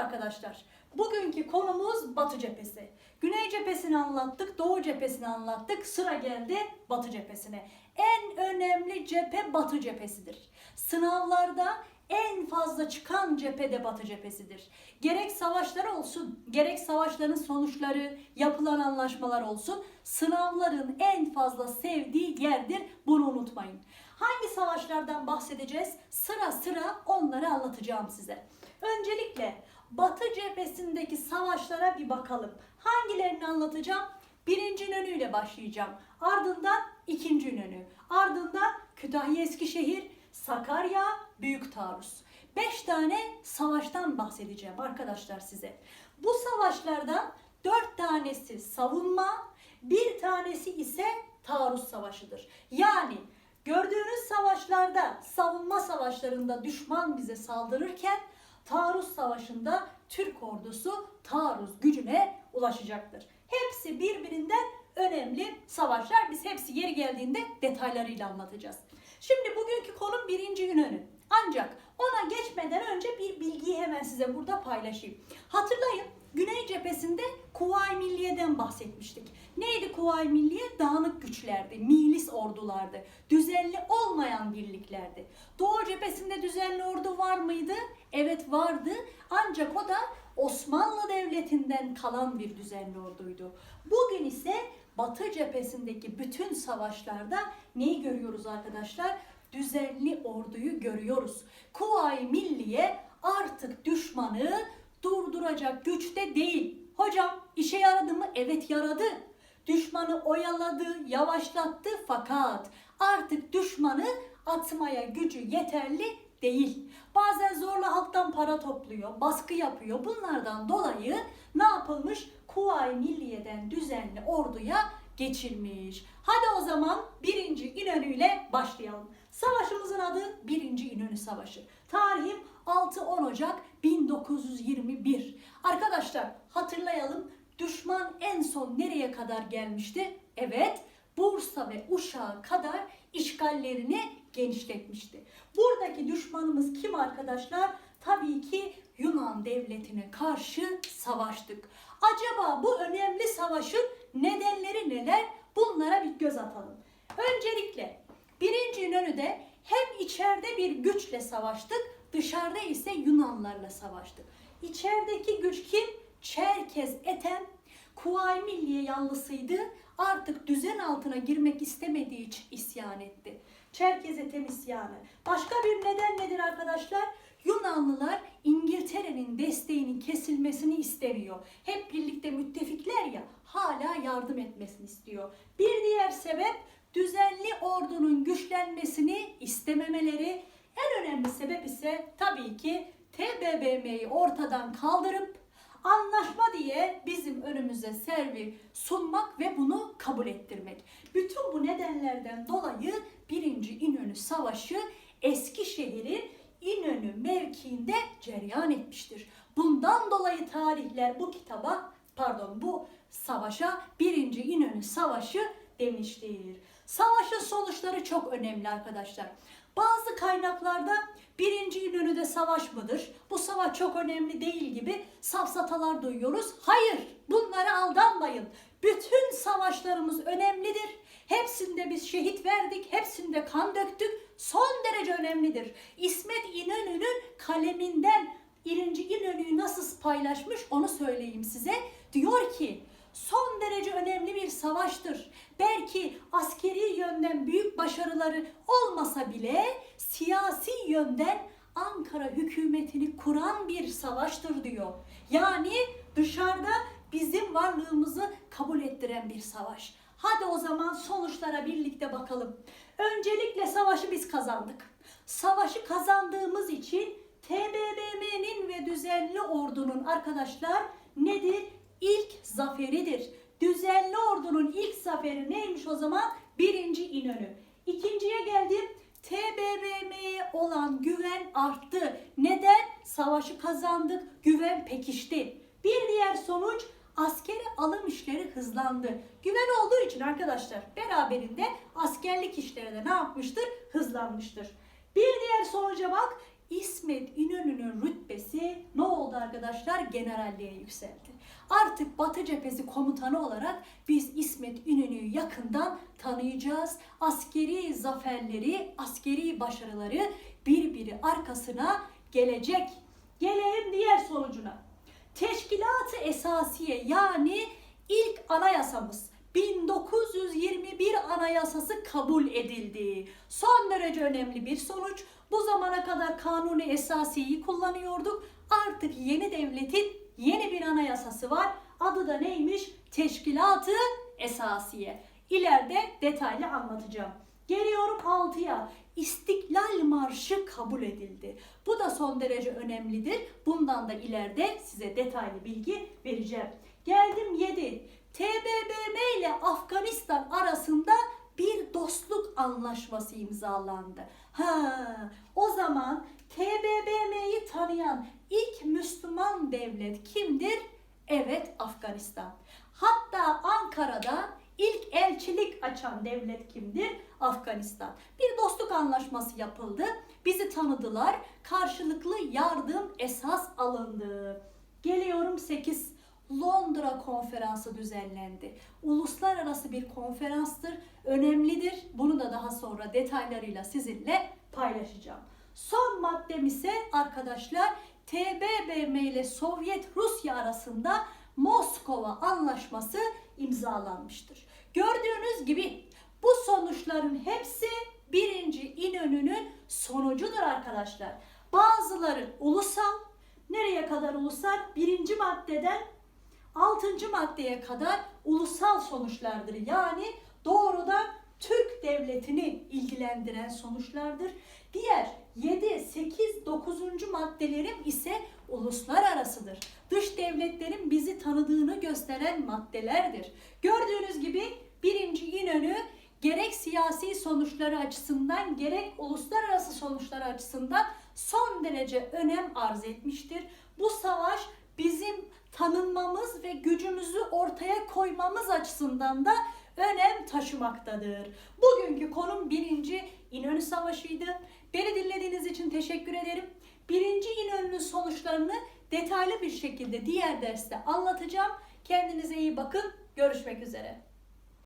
arkadaşlar. Bugünkü konumuz Batı cephesi. Güney cephesini anlattık, Doğu cephesini anlattık. Sıra geldi Batı cephesine. En önemli cephe Batı cephesidir. Sınavlarda en fazla çıkan cephe de Batı cephesidir. Gerek savaşlar olsun, gerek savaşların sonuçları, yapılan anlaşmalar olsun, sınavların en fazla sevdiği yerdir. Bunu unutmayın. Hangi savaşlardan bahsedeceğiz? Sıra sıra onları anlatacağım size. Öncelikle Batı cephesindeki savaşlara bir bakalım. Hangilerini anlatacağım? Birinci İnönü'yle başlayacağım. Ardından ikinci İnönü. Ardından Kütahya Eskişehir, Sakarya, Büyük Taarruz. Beş tane savaştan bahsedeceğim arkadaşlar size. Bu savaşlardan dört tanesi savunma, bir tanesi ise taarruz savaşıdır. Yani gördüğünüz savaşlarda, savunma savaşlarında düşman bize saldırırken taarruz savaşında Türk ordusu taarruz gücüne ulaşacaktır. Hepsi birbirinden önemli savaşlar. Biz hepsi yeri geldiğinde detaylarıyla anlatacağız. Şimdi bugünkü konum birinci İnönü. Ancak ona geçmeden önce bir bilgiyi hemen size burada paylaşayım. Hatırlayın Güney cephesinde Kuvayi Milliye'den bahsetmiştik. Neydi Kuvayi Milliye? Dağınık güçlerdi, milis ordulardı, düzenli olmayan birliklerdi. Doğu cephesinde düzenli ordu var mıydı? Evet vardı ancak o da Osmanlı Devleti'nden kalan bir düzenli orduydu. Bugün ise Batı cephesindeki bütün savaşlarda neyi görüyoruz arkadaşlar? Düzenli orduyu görüyoruz. Kuvayi Milliye artık düşmanı durduracak güçte değil. Hocam işe yaradı mı? Evet yaradı. Düşmanı oyaladı, yavaşlattı fakat artık düşmanı atmaya gücü yeterli değil. Bazen zorla halktan para topluyor, baskı yapıyor. Bunlardan dolayı ne yapılmış? Kuvayi Milliye'den düzenli orduya geçilmiş. Hadi o zaman 1. İnönü ile başlayalım. Savaşımızın adı 1. İnönü Savaşı. Tarihim 6-10 Ocak 1921. Arkadaşlar hatırlayalım düşman en son nereye kadar gelmişti? Evet Bursa ve Uşak'a kadar işgallerini genişletmişti. Buradaki düşmanımız kim arkadaşlar? Tabii ki Yunan devletine karşı savaştık. Acaba bu önemli savaşın nedenleri neler? Bunlara bir göz atalım. Öncelikle birinci İnönü'de hem içeride bir güçle savaştık, dışarıda ise Yunanlarla savaştık. İçerideki güç kim? Çerkez Etem, Kuvayi Milliye yanlısıydı. Artık düzen altına girmek istemediği için isyan etti. Çerkez Etem isyanı. Başka bir neden nedir arkadaşlar? Yunanlılar İngiltere'nin desteğinin kesilmesini istemiyor. Hep birlikte müttefikler ya hala yardım etmesini istiyor. Bir diğer sebep düzenli ordunun güçlenmesini istememeleri. En önemli sebep ise tabii ki TBMM'yi ortadan kaldırıp anlaşma diye bizim önümüze servi sunmak ve bunu kabul ettirmek. Bütün bu nedenlerden dolayı 1. İnönü Savaşı Eskişehir'in İnönü mevkiinde cereyan etmiştir. Bundan dolayı tarihler bu kitaba pardon bu savaşa 1. İnönü Savaşı demiştir. Savaşın sonuçları çok önemli arkadaşlar. Bazı kaynaklarda birinci İnönü'de savaş mıdır? Bu savaş çok önemli değil gibi safsatalar duyuyoruz. Hayır bunlara aldanmayın. Bütün savaşlarımız önemlidir. Hepsinde biz şehit verdik, hepsinde kan döktük. Son derece önemlidir. İsmet İnönü'nün kaleminden birinci İnönü'yü nasıl paylaşmış onu söyleyeyim size. Diyor ki son derece önemli bir savaştır. Belki askeri yönden büyük başarıları olmasa bile siyasi yönden Ankara hükümetini kuran bir savaştır diyor. Yani dışarıda bizim varlığımızı kabul ettiren bir savaş. Hadi o zaman sonuçlara birlikte bakalım. Öncelikle savaşı biz kazandık. Savaşı kazandığımız için TBMM'nin ve düzenli ordunun arkadaşlar nedir? İlk zaferidir. Düzenli ordunun ilk zaferi neymiş o zaman? Birinci İnönü. İkinciye geldim. TBMM'ye olan güven arttı. Neden? Savaşı kazandık, güven pekişti. Bir diğer sonuç askeri alım işleri hızlandı. Güven olduğu için arkadaşlar beraberinde askerlik işleri de ne yapmıştır? Hızlanmıştır. Bir diğer sonuca bak. İsmet İnönü'nün rütbesi arkadaşlar? Generalliğe yükseldi. Artık Batı cephesi komutanı olarak biz İsmet İnönü'yü yakından tanıyacağız. Askeri zaferleri, askeri başarıları birbiri arkasına gelecek. Gelelim diğer sonucuna. Teşkilat-ı Esasiye yani ilk anayasamız 1921 anayasası kabul edildi. Son derece önemli bir sonuç. Bu zamana kadar kanuni esasiyi kullanıyorduk. Artık yeni devletin yeni bir anayasası var. Adı da neymiş? Teşkilat-ı Esasiye. İleride detaylı anlatacağım. Geliyorum 6'ya. İstiklal Marşı kabul edildi. Bu da son derece önemlidir. Bundan da ileride size detaylı bilgi vereceğim. Geldim 7. TBMM ile Afganistan arasında bir dostluk anlaşması imzalandı. Ha, o zaman TBMM'yi tanıyan ilk Müslüman devlet kimdir? Evet, Afganistan. Hatta Ankara'da ilk elçilik açan devlet kimdir? Afganistan. Bir dostluk anlaşması yapıldı. Bizi tanıdılar. Karşılıklı yardım esas alındı. Geliyorum 8. Londra konferansı düzenlendi. Uluslararası bir konferanstır. Önemlidir. Bunu da daha sonra detaylarıyla sizinle paylaşacağım. Son maddem ise arkadaşlar TBMM ile Sovyet Rusya arasında Moskova Anlaşması imzalanmıştır. Gördüğünüz gibi bu sonuçların hepsi birinci İnönü'nün sonucudur arkadaşlar. Bazıları ulusal, nereye kadar ulusal? Birinci maddeden altıncı maddeye kadar ulusal sonuçlardır. Yani doğrudan Türk devletini ilgilendiren sonuçlardır. Diğer 7, 8, 9. maddelerim ise uluslararasıdır. Dış devletlerin bizi tanıdığını gösteren maddelerdir. Gördüğünüz gibi birinci İnönü gerek siyasi sonuçları açısından gerek uluslararası sonuçları açısından son derece önem arz etmiştir. Bu savaş bizim tanınmamız ve gücümüzü ortaya koymamız açısından da önem taşımaktadır. Bugünkü konum birinci İnönü Savaşı'ydı. Beni dinlediğiniz için teşekkür ederim. Birinci İnönü'nün sonuçlarını detaylı bir şekilde diğer derste anlatacağım. Kendinize iyi bakın. Görüşmek üzere.